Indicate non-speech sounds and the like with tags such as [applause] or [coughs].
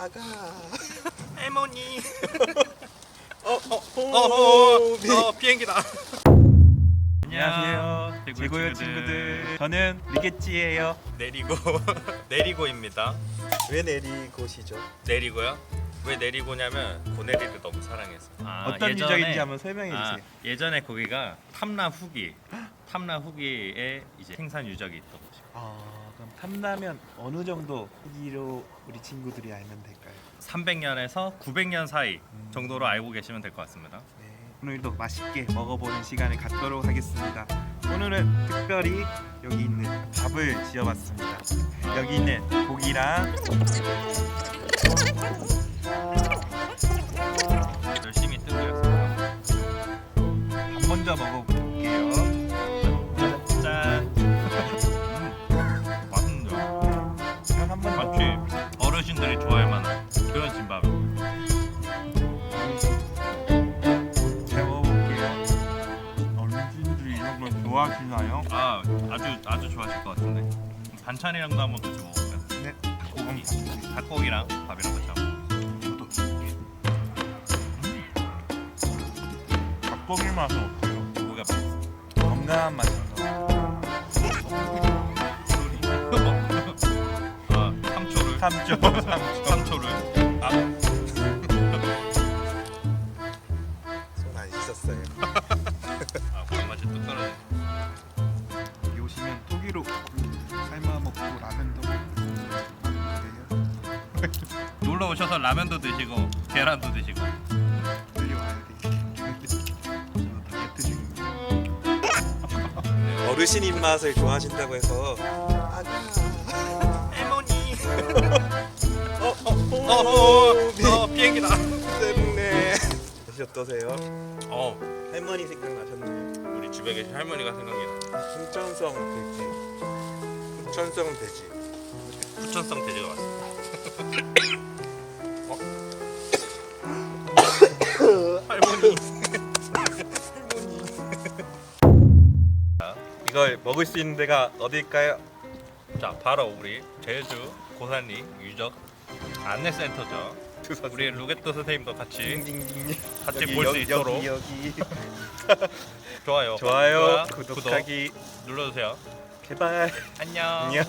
아가. 할머니. [laughs] 어, 어, 어, 어, 비- 어, 비행기다. 안녕하세요. 제고요 친구들. 저는 리게찌예요. 내리고 [laughs] 내리고입니다. 왜 내리고시죠? 내리고요. 왜 내리고냐면 고내리를 너무 사랑해서. 아, 어떤 예전에- 유적인지 한번 설명해 아, 주세요. 예전에 거기가 탐라 후기, 탐라 후기에 이제 생산 유적이 있던 곳이. 아, 탐나면 어느 정도 후기로 우리 친구들이 알면 될까요? 300년에서 900년 사이 음. 정도로 알고 계시면 될 것 같습니다. 네. 오늘도 맛있게 먹어보는 시간을 갖도록 하겠습니다. 오늘은 특별히 여기 있는 밥을 지어봤습니다. 여기 있는 고기랑 열심히 뜨고 있습니다. 밥 먼저 먹어볼게 어르신들이 좋아할 만한 그런. 잘 먹어볼게요. 어르신들이 이런 걸 좋아하시나요? 아 아주 아주 좋아하실 것 같은데. 반찬이랑도 한번 같이 먹어볼까요? 네. 고기, 닭고기랑 밥이랑 같이 한번. 닭고기 맛은 어때요? 고기가 맛있어. 건강한 맛 삼초를. 삼초, 삼초. 삼초를. 아손안 씻었어요. [laughs] 아, 밥맛이 뚝 떨어져. 여기 오시면 토기로 삶아 먹고 라면도 먹어요. 놀러 오셔서 라면도 드시고 계란도 드시고. 들려와야 되겠는데. 저는 다이어트 중입니다. 어르신 입맛을 좋아하신다고 해서. 어, 어, 어, 어, 비- 어, 비행기다. 때문에. 다시 어떠세요? 어, 할머니 생각나셨나요? 우리 집에 계신 할머니가 생각이 나. 풍천성 돼지. 풍천성 돼지. 부천성 돼지가 왔어. [coughs] 할머니. 이걸 먹을 수 있는 데가 어딜까요? 자, 바로 우리 제주 고산리 유적 안내센터죠. 우리 루게토 선생님도 같이 딩딩딩. 같이 여기, 볼 수 여기, 있도록 여기, 여기. [laughs] 좋아요, 좋아요, 구독 구독하기, 눌러주세요. 제발. 안녕. 안녕.